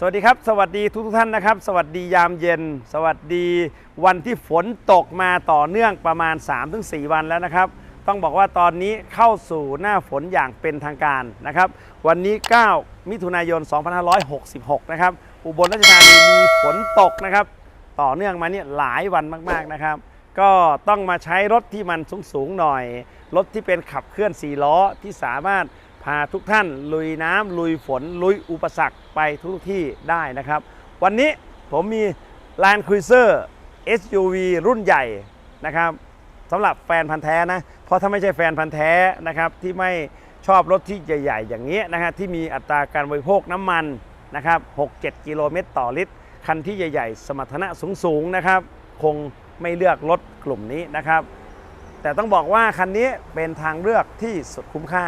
สวัสดีครับ สวัสดีทุกทุกท่านนะครับ สวัสดียามเย็น สวัสดีวันที่ฝนตกมาต่อเนื่องประมาณ 3-4 วันแล้วนะครับ ต้องบอกว่าตอนนี้เข้าสู่หน้าฝนอย่างเป็นทางการนะครับ วันนี้ 9 มิถุนายน 2566 นะครับ อุบลราชธานีมีฝนตกนะครับ ต่อเนื่องมาเนี่ยหลายวันมากๆนะครับ ก็ต้องมาใช้รถที่มันสูงๆหน่อย รถที่เป็นขับเคลื่อน4ล้อที่สามารถ พาทุกท่านลุยน้ำลุยฝนลุยอุปสรรคไปทุกที่ได้นะครับ วันนี้ผมมี Land Cruiser SUV รุ่นใหญ่นะครับสำหรับแฟนพันธ์แท้นะ เพราะถ้าไม่ใช่แฟนพันธ์แท้นะครับที่ไม่ชอบรถที่ใหญ่ ๆ อย่างนี้นะฮะที่มีอัตราการบริโภคน้ำมันนะครับ 6-7 กิโลเมตรต่อลิตร คันที่ใหญ่ ๆ สมรรถนะสูง ๆ นะครับ คงไม่เลือกรถกลุ่มนี้นะครับ แต่ต้องบอกว่าคันนี้เป็นทางเลือกที่สุดคุ้มค่า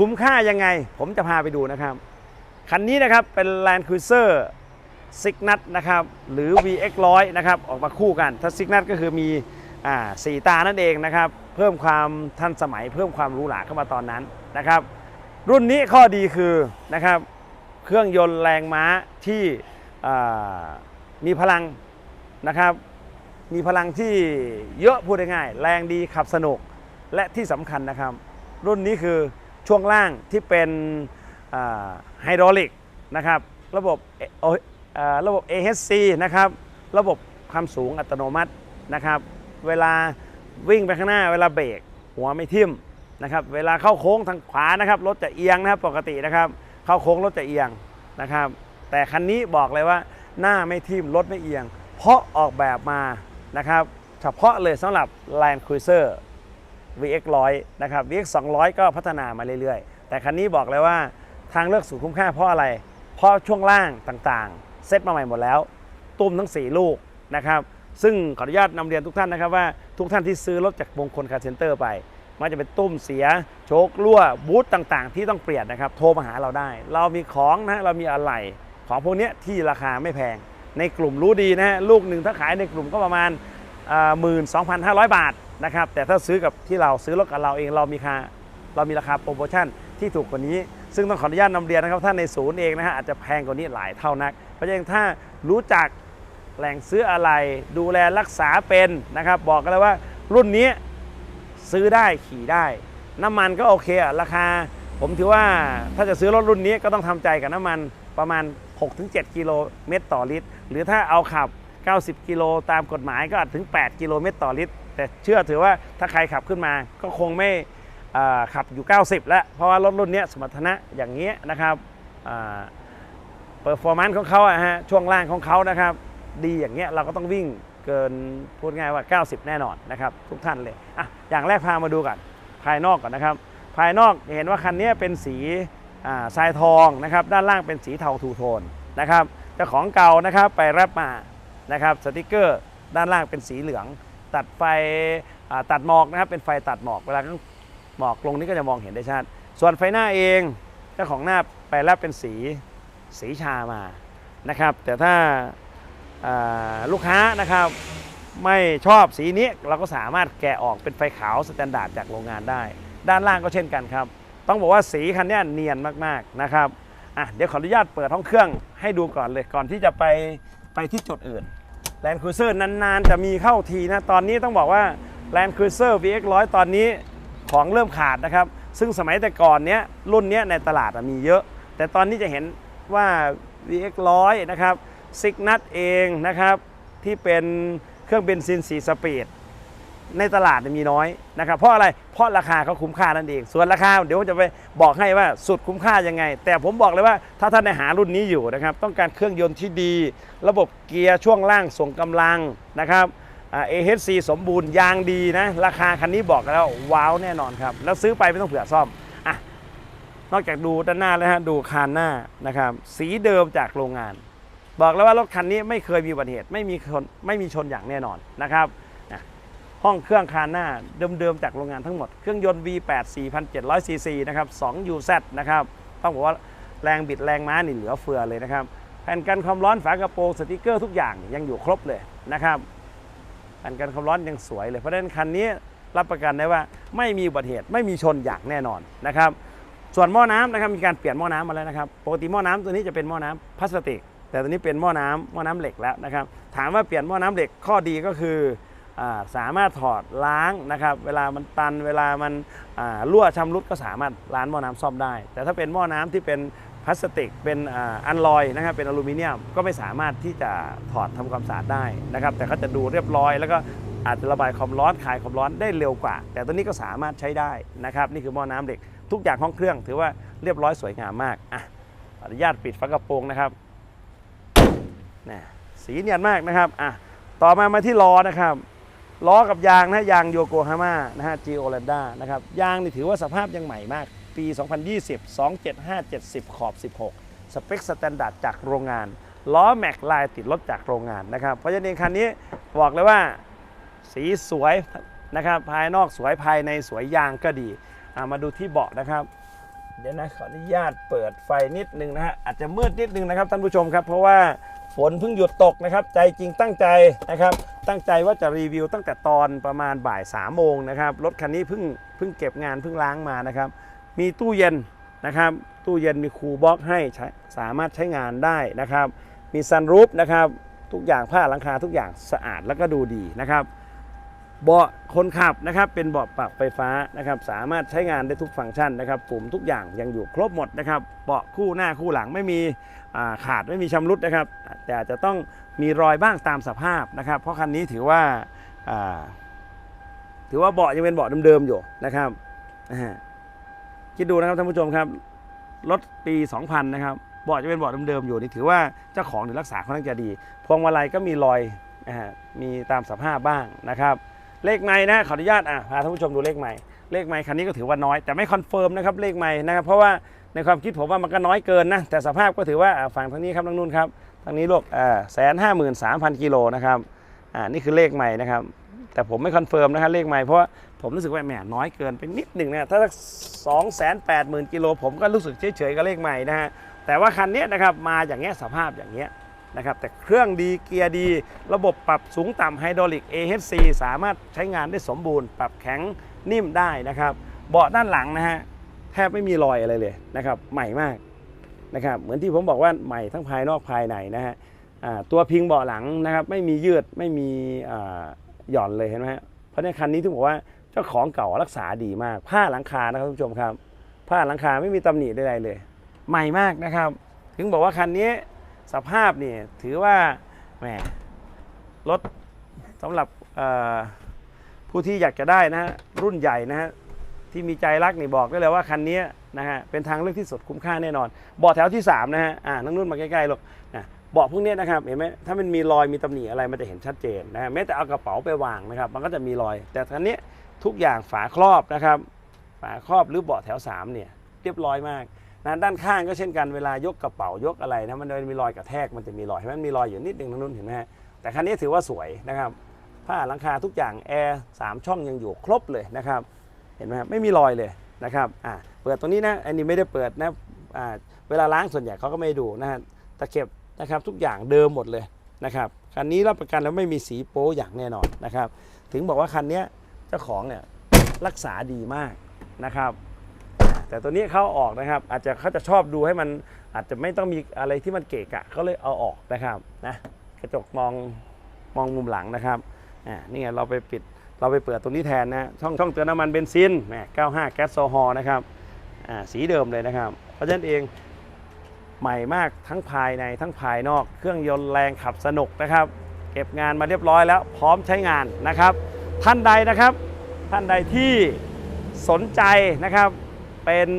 คุ้มค่ายังไง ผมจะพาไปดูนะครับ คันนี้นะครับเป็น Land Cruiser s i g n a t นะครับหรือ VX 100นะครับออกมาคู่กัน ถ้า s i g n a t ก็คือมีอ่าสีตานั่นเองนะครับเพิ่มความทันสมัย เพิ่มความหรูหราเข้ามาตอนนั้นนะครับ รุ่นนี้ข้อดีคือนะครับเครื่องยนต์แรงม้าที่มีพลังนะครับมีพลังที่เยอะพูดง่าย แรงดีขับสนุกและที่สำคัญนะครับ รุ่นนี้คือ ช่วงล่างที่เป็นไฮดรอลิกนะครับระบบเอ่อเอ่อระบบ AHC นะครับระบบความสูงอัตโนมัตินะครับเวลาวิ่งไปข้างหน้าเวลาเบรกหัวไม่ทิ่มนะครับเวลาเข้าโค้งทางขวานะครับรถจะเอียงนะครับปกตินะครับเข้าโค้งรถจะเอียงนะครับแต่คันนี้บอกเลยว่าหน้าไม่ทิ่มรถไม่เอียง เพราะออกแบบมานะครับเฉพาะเลยสำหรับ Land Cruiser VX 100นะครับ VX 200 ก็พัฒนามาเรื่อยๆ แต่คันนี้บอกเลยว่าทางเลือกสูงคุ้มค่าเพราะอะไร เพราะช่วงล่างต่างๆ เซตมาใหม่หมดแล้ว ตุ้มทั้ง 4 ลูกนะครับ ซึ่งขออนุญาตนำเรียนทุกท่านนะครับว่าทุกท่านที่ซื้อรถจากมงคลคาร์เซ็นเตอร์ไปมันจะเป็นตุ้มเสีย โชครั่วบูธต่างๆ ที่ต้องเปลี่ยนนะครับ โทรมาหาเราได้ เรามีของนะเรามีอะไรของพวกเนี้ยที่ราคาไม่แพง ในกลุ่มรู้ดีนะฮะลูกหนึ่งถ้าขายในกลุ่มก็ประมาณ หมื่นสองพันห้าร้อยบาทนะครับแต่ถ้าซื้อกับที่เราซื้อรถกับเราเองเรามีค่าเรามีราคาโปรโมชั่นที่ถูกกว่านี้ ซึ่งต้องขออนุญาตนำเรียนนะครับท่านในศูนย์เองนะฮะอาจจะแพงกว่านี้หลายเท่านัก เพราะฉะนั้นถ้ารู้จักแหล่งซื้ออะไร ดูแลรักษาเป็นนะครับบอกกันเลยว่ารุ่นนี้ซื้อได้ขี่ได้ น้ำมันก็โอเคอะราคา ผมถือว่าถ้าจะซื้อรถรุ่นนี้ก็ต้องทำใจกับน้ำมันประมาณ 6-7 กิโลเมตรต่อลิตร หรือถ้าเอาขับ 90 กิโลตามกฎหมายก็อาจถึง 8 กิโลเมตรต่อลิตร แต่เชื่อถือว่าถ้าใครขับขึ้นมาก็คงไม่ขับอยู่ 90 แล้ว เพราะว่ารถรุ่นนี้สมรรถนะอย่างเงี้ยนะครับเปอร์ฟอร์แมนซ์ของเขาอะฮะช่วงล่างของเขานะครับ ดีอย่างเงี้ยเราก็ต้องวิ่งเกินพูดง่ายว่า 90 แน่นอนนะครับ ทุกท่านเลยอะอย่างแรกพามาดูกันภายนอกก่อนนะครับ ภายนอกเห็นว่าคันนี้เป็นสีอ่าทรายทองนะครับ ด้านล่างเป็นสีเทาทูโทนนะครับเจ้าของเก่านะครับไปแรปมา นะครับสติกเกอร์ด้านล่างเป็นสีเหลือง ตัดไฟตัดหมอกนะครับเป็นไฟตัดหมอกเวลาหมอกลงนี่ก็จะมองเห็นได้ชัด ส่วนไฟหน้าเองเจ้าของหน้าไปแล้วเป็นสีสีชามานะครับ แต่ถ้าาลูกค้านะครับไม่ชอบสีนี้เราก็สามารถแกะออกเป็นไฟขาวสแตนดาร์ดจากโรงงานได้ ด้านล่างก็เช่นกันครับ ต้องบอกว่าสีคันนี้เนียนมากๆนะครับอะเดี๋ยวขออนุญาตเปิดห้องเครื่องให้ดูก่อนเลยก่อนที่จะไป ไปที่จุดอื่น Land Cruiser นานๆ จะมีเข้าทีนะ ตอนนี้ต้องบอกว่า Land Cruiser VX 100ตอนนี้ของเริ่มขาดนะครับ ซึ่งสมัยแต่ก่อนเนี้ยรุ่นเนี้ยในตลาดมีเยอะ แต่ตอนนี้จะเห็นว่า VX 100นะครับซิกนัทเองนะครับ ที่เป็นเครื่องเบนซิน 4 สปีด ในตลาดมีน้อยนะครับเพราะอะไรเพราะราคาเขาคุ้มค่านั่นเอง ส่วนราคาเดี๋ยวผมจะไปบอกให้ว่าสุดคุ้มค่ายังไง แต่ผมบอกเลยว่าถ้าท่านในหารุ่นนี้อยู่นะครับ ต้องการเครื่องยนต์ที่ดี ระบบเกียร์ช่วงล่างส่งกำลังนะครับเอ่า AHC สมบูรณ์ยางดีนะ ราคาคันนี้บอกแล้วว้าวแน่นอนครับ แล้วซื้อไปไม่ต้องเผื่อซ่อมอะนอกจากดูด้านหน้าแล้วฮะดูคานหน้านะครับ สีเดิมจากโรงงาน บอกแล้วว่ารถคันนี้ไม่เคยมีอุบัติเหตุไม่มีชนไม่มีชนอย่างแน่นอนนะครับ ห้องเครื่องคานหน้าเดิมๆจากโรงงานทั้งหมด เครื่องยนต์ V8 4,700 cc นะครับ2 UZ นะครับ ต้องบอกว่าแรงบิดแรงม้านี่เหลือเฟือเลยนะครับ แผ่นกันความร้อนฝากระโปรงสติกเกอร์ทุกอย่างยังอยู่ครบเลยนะครับแผ่นกันความร้อนยังสวยเลย เพราะฉะนั้นคันนี้รับประกันได้ว่าไม่มีอุบัติเหตุไม่มีชนอย่างแน่นอนนะครับ ส่วนหม้อน้ำนะครับมีการเปลี่ยนหม้อน้ำมาแล้วนะครับปกติหม้อน้ำตัวนี้จะเป็นหม้อน้ำพลาสติก แต่ตอนนี้เป็นหม้อน้ำหม้อน้ำเหล็กแล้วนะครับถามว่าเปลี่ยนหม้อน้ำเหล็กข้อดีก็คือ สามารถถอดล้างนะครับ เวลามันตันเวลามันรั่วชำรุดก็สามารถล้างหม้อน้ำซ่อมได้ แต่ถ้าเป็นหม้อน้ำที่เป็นพลาสติกเป็นอ,อันลอยนะครับเป็นอลูมิเนียมก็ไม่สามารถที่จะถอดทำความสะอาดได้นะครับ แต่ก็จะดูเรียบร้อย แล้วก็อาจจะระบายความร้อนคายความร้อนได้เร็วกว่า แต่ตัวนี้ก็สามารถใช้ได้นะครับ นี่คือหม้อน้ำเหล็ก ทุกอย่างห้องเครื่อง ถือว่าเรียบร้อยสวยงามมากอะออนุญาตปิดฝากระโปรงนะครับนะสีเนียนมากนะครับอะต่อมามาที่ล้อนะครับ ล้อกับยางนะยางโยโกฮาม่านะฮะ g ีโอ a ลนด้านะครับยางนี่ถือว่าสภาพยังใหม่มาก ปี 2020 27570 ขอบ 16 สเปคสแตนดาร์ดจากโรงงาน ล้อแม็กลายติดรถจากโรงงานนะครับ เพราะฉะนั้นคันนี้บอกเลยว่าสีสวยนะครับภายนอกสวยภายในสวยยางก็ดีมาดูที่เบาะนะครับ เดี๋ยวนะขออนุญาตเปิดไฟนิดนึงนะฮะอาจจะมืดนิดนึงนะครับท่านผู้ชมครับ เพราะว่าฝนเพิ่งหยุดตกนะครับ ใจจริงตั้งใจนะครับ ตั้งใจว่าจะรีวิวตั้งแต่ตอนประมาณบ่าย3ามโมงนะครับ รถคันนี้เพิ่งเพิ่งเก็บงานเพิ่งล้างมานะครับ มีตู้เย็นนะครับ ตู้เย็นมีคูลบ็อกให้ใช้สามารถใช้งานได้นะครับ มีซันรูฟนะครับทุกอย่างผ้าหลังคาทุกอย่างสะอาดแล้วก็ดูดีนะครับ เบาะคนขับนะครับเป็นเบาะปรับไฟฟ้านะครับ สามารถใช้งานได้ทุกฟังก์ชันนะครับปุ่มทุกอย่างยังอยู่ครบหมดนะครับ เบาะคู่หน้าคู่หลังไม่มีขาดไม่มีชำรุดนะครับ แต่จะต้อง มีรอยบ้างตามสภาพนะครับ เพราะคันนี้ถือว่าาถือว่าเบาะยังเป็นเบาะเดิมๆอยู่นะครับคิดดูนะครับท่านผู้ชมครับรถปี 2000 นะครับเบาะจะเป็นเบาะเดิมๆอยู่นี่ถือว่าเจ้าของหรือรักษาค่อนข้างจะดีพวงมาลัยก็มีรอยมีตามสภาพบ้างนะครับ เลขไม่นะขออนุญาตอะพาท่านผู้ชมดูเลขไม่เลขไม่คันนี้ก็ถือว่าน้อยแต่ไม่คอนเฟิร์มนะครับเลขไม่นะครับเพราะว่าในความคิดผมว่ามันก็น้อยเกินนะ แต่สภาพก็ถือว่าฝั่งทางนี้ครับทางนู้นครับทางนี้ลูกแสนห้าหมื่นสามพันกิโลนะครับอ่านี่คือเลขไม่นะครับ แต่ผมไม่คอนเฟิร์มนะครับเลขไม่เพราะว่าผมรู้สึกว่าแหมน้อยเกินไปนิดหนึ่งนะถ้าสักสองแสนแปดหมื่นกิโลผมก็รู้สึกเฉยๆกับเลขใหม่นะฮะแต่ว่าคันนี้นะครับมาอย่างเงี้ยสภาพอย่างเงี้ยนะครับแต่เครื่องดีเกียร์ดี ระบบปรับสูงต่ำไฮดรอลิก AHC สามารถใช้งานได้สมบูรณ์ ปรับแข็งนิ่มได้นะครับ เบาะด้านหลังนะฮะ แทบไม่มีรอยอะไรเลยนะครับใหม่มากนะครับเหมือนที่ผมบอกว่าใหม่ทั้งภายนอกภายในนะฮะตัวพิงเบาะหลังนะครับไม่มียืดไม่มีหย่อนเลยเห็นไหมฮะเพราะในคันนี้ที่บอกว่าเจ้าของเก่ารักษาดีมาก ผ้าหลังคานะครับท่านผู้ชมครับ ผ้าหลังคาไม่มีตำหนิใดๆเลย ใหม่มากนะครับ ถึงบอกว่าคันนี้สภาพนี่ถือว่าแหมรถสำหรับผู้ที่อยากจะได้นะฮะรุ่นใหญ่นะฮะ ที่มีใจรักนี่บอกได้เลยว่าคันนี้นะฮะเป็นทางเลือกที่สุดคุ้มค่าแน่นอนเบาะแถวที่3นะฮะอ่านั่งนุ่นมาใกล้ๆหรอกนะเบาะพวกเนี้นะครับเห็นไหมถ้ามันมีรอยมีตำหนิอะไรมันจะเห็นชัดเจนนะฮะแม้แต่เอากระเป๋าไปวางนะครับ มันก็จะมีรอย แต่คันนี้ทุกอย่างฝาครอบนะครับฝาครอบหรือเบาะแถว3เนี่ยเรียบร้อยมากนะด้านข้างก็เช่นกันเวลายกกระเป๋ายกอะไรนะมันจะมีรอยกระแทกมันจะมีรอยเห็นไหมมันมีรอยอยู่นิดนึงทางนู้นเห็นไหมฮะแต่คันนี้ถือว่าสวยนะครับผ้าหลังคาทุกอย่างแอร์สามช่องยังอยู่ครบเลยนะครับ เห็นไหมครับไม่มีรอยเลยนะครับอ่าเปิดตรงนี้นะอันนี้ไม่ได้เปิดนะอ่าเวลาล้างส่วนใหญ่เขาก็ไม่ดูนะฮะตะเข็บนะครับทุกอย่างเดิมหมดเลยนะครับคันนี้รับประกันแล้วไม่มีสีโป๊อย่างแน่นอนนะครับ ถึงบอกว่าคันนี้เจ้าของเนี่ยรักษาดีมากนะครับ แต่ตัวนี้เขาออกนะครับ อาจจะเขาจะชอบดูให้มันอาจจะไม่ต้องมีอะไรที่มันเกะกะเขาเลยเอาออกนะครับนะกระจกมองมองมุมหลังนะครับอ่านี่ไงเราไปปิด เราไปเปิดตรงนี้แทนนะช่องช่องเตือนน้ำมันเบนซินแหม95 แก๊สโซฮอล์นะครับอ่าสีเดิมเลยนะครับ เพราะฉะนั้นเองใหม่มากทั้งภายในทั้งภายนอก เครื่องยนต์แรงขับสนุกนะครับ เก็บงานมาเรียบร้อยแล้วพร้อมใช้งานนะครับ ท่านใดนะครับ ท่านใดที่สนใจนะครับ เป็น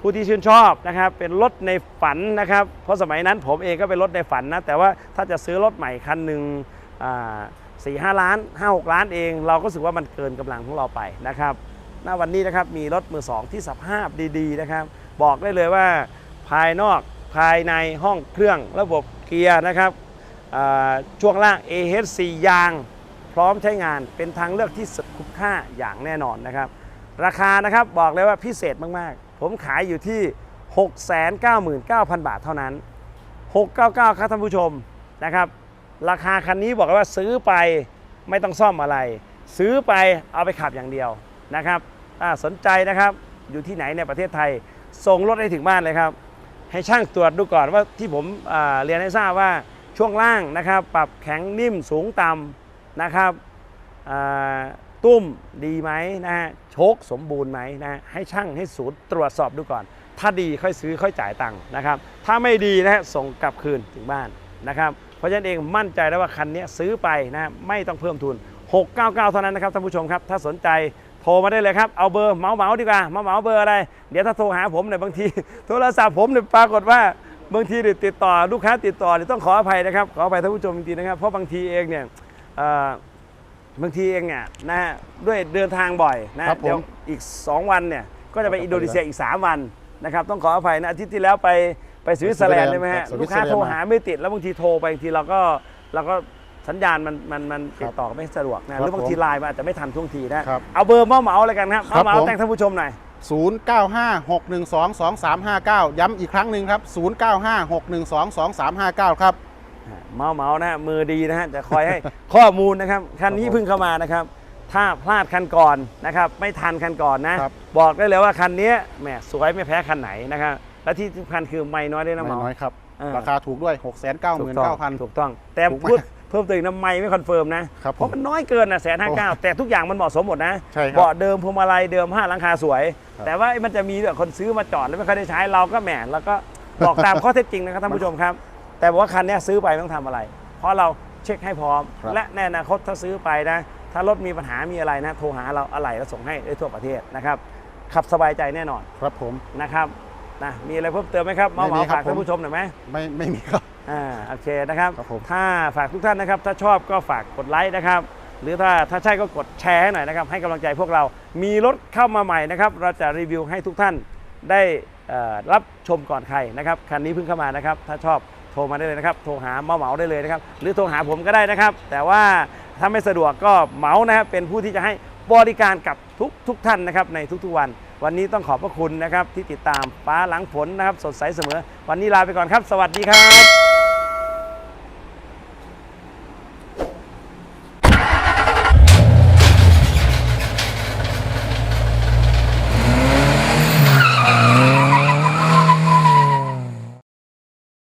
ผู้ที่ชื่นชอบนะครับ เป็นรถในฝันนะครับ เพราะสมัยนั้นผมเองก็เป็นรถในฝันนะ แต่ว่าถ้าจะซื้อรถใหม่คันหนึ่ง สี่ห้าล้านห้าหกล้านเอง เราก็รู้สึกว่ามันเกินกำลังของเราไปนะครับณวันนี้นะครับมีรถมือสองที่สภาพดีๆนะครับ บอกได้เลยว่าภายนอกภายในห้องเครื่องระบบเกียร์นะครับช่วงล่าง AHC ยางพร้อมใช้งานเป็นทางเลือกที่สุดคุ้มค่าอย่างแน่นอนนะครับ ราคานะครับบอกเลยว่าพิเศษมากๆ ผมขายอยู่ที่ 699,000 บาทเท่านั้น 699 ครับท่านผู้ชมนะครับ ราคาคันนี้บอกเลยว่าซื้อไปไม่ต้องซ่อมอะไร ซื้อไปเอาไปขับอย่างเดียวนะครับถ้าสนใจนะครับอยู่ที่ไหนในประเทศไทย ส่งรถให้ถึงบ้านเลยครับ ให้ช่างตรวจดูก่อนว่าที่ผมเรียนให้ทราบว่าช่วงล่างนะครับ ปรับแข็งนิ่มสูงต่ำนะครับตุ้มดีไหมนะฮะโชคสมบูรณ์ไหมนะฮะให้ช่างให้ศูนย์ตรวจสอบดูก่อน ถ้าดีค่อยซื้อค่อยจ่ายตังค์นะครับ ถ้าไม่ดีนะฮะส่งกลับคืนถึงบ้านนะครับ เพราะฉะนั้นเองมั่นใจได้ว่าคันนี้ซื้อไปนะฮะไม่ต้องเพิ่มทุน 699 เท่านั้นนะครับท่านผู้ชมครับถ้าสนใจโทรมาได้เลยครับ เอาเบอร์เหมาเหมาๆดีกว่าเหมาเหมาๆเบอร์อะไร เดี๋ยวถ้าโทรหาผมเนี่ยบางที โทรศัพท์ผมเนี่ยปรากฏว่าบางทีเนี่ยติดต่อลูกค้าติดต่อเนี่ยต้องขออภัยนะครับ ขออภัยท่านผู้ชมจริงๆนะครับ เพราะบางทีเองเนี่ยเอ่อบางทีเองเนี่ยนะฮะด้วยเดินทางบ่อยนะครับผมเดี๋ยวอีก 2 วันเนี่ยก็จะไปอินโดนีเซียอีก 3 วันนะครับ ต้องขออภัยนะอาทิตย์ที่แล้วไป ไปสวิตเซอร์แลนด์ใช่ไหมฮะครับลูกค้าสวิตเซอร์แลนด์โทรหาไม่ติดแล้วบางทีโทรไปบางทีเราก็เราก็สัญญาณมันมันมันติดต่อไม่สะดวกนะหรือบางทีไลน์มันอาจจะไม่ทันท่วงทีนะครับเอาเบอร์เหมาเหมาๆเลยกันครับครัเหมาบเหมาผมแต่งท่านผู้ชมหน่อย0956122359 ย้ำอีกครั้งหนึ่งครับ0956122359 ครับเมาเมาๆนะฮะมือดีนะฮะจะคอยให้ข้อมูลนะครับคันนี้ครับผมเพิ่งเข้ามานะครับ ถ้าพลาดคันก่อนนะครับ ไม่ทันคันก่อนนะครับบอกได้เลยว่าคันนี้แหมสวยไม่แพ้คันไหนนะครับ และที่สำคัญคือไม่น้อยด้วยนะไม่เมาน้อยครับ เออ ราคาถูกด้วยถูกต้อง699,000 ถูกต้อง แต่ถูกไหมพูดเพิ่มเติมน้ำไม่ไม่คอนเฟิร์มนะครับเพราะมันน้อยเกินนะแสนห้าเก้าแต่ทุกอย่างมันเหมาะสมหมดนะใช่ครับเบาะเดิมพวงมาลัยเดิมห้าหลังคาสวย ครับ แต่ว่ามันจะมีแบบคนซื้อมาจอดแล้วไม่ค่อยได้ใช้เราก็แหมแล้วก็บอกตามข้อเท็จจริงนะครับท่านผู้ชมครับ แต่บอกว่าคันเนี้ยซื้อไปไม่ต้องทำอะไร เพราะเราเช็คให้พร้อม ครับ และในอนาคตถ้าซื้อไปนะ ถ้ารถมีปัญหามีอะไรนะ โทรหาเราอะไรแล้วส่งให้ได้ทั่วประเทศนะครับขับสบายใจแน่นอนครับผม นะครับ นะมีอะไรเพิ่มเติมไหมครับมาไม่เหมีมาครับฝากท่านผมผู้ชมหน่อยไหมไม่ไม่มีครับอ่าโอเคนะครับครับผมถ้าฝากทุกท่านนะครับ ถ้าชอบก็ฝากกดไลค์นะครับ หรือถ้าถ้าใช่ก็กดแชร์ให้หน่อยนะครับ ให้กำลังใจพวกเรา มีรถเข้ามาใหม่นะครับ เราจะรีวิวให้ทุกท่านได้เอ่อรับชมก่อนใครนะครับคันนี้เพิ่งเข้ามานะครับ ถ้าชอบโทรมาได้เลยนะครับ โทรหาเมาเหมาได้เลยนะครับ หรือโทรหาผมก็ได้นะครับ แต่ว่าถ้าไม่สะดวกก็เหมานะครับเป็นผู้ที่จะให้ บริการกับทุกทุกท่านนะครับในทุกๆวัน วันนี้ต้องขอบพระคุณนะครับที่ติดตามฟ้าหลังฝนนะครับ สดใสเสมอ วันนี้ลาไปก่อนครับ สวัสดีครับ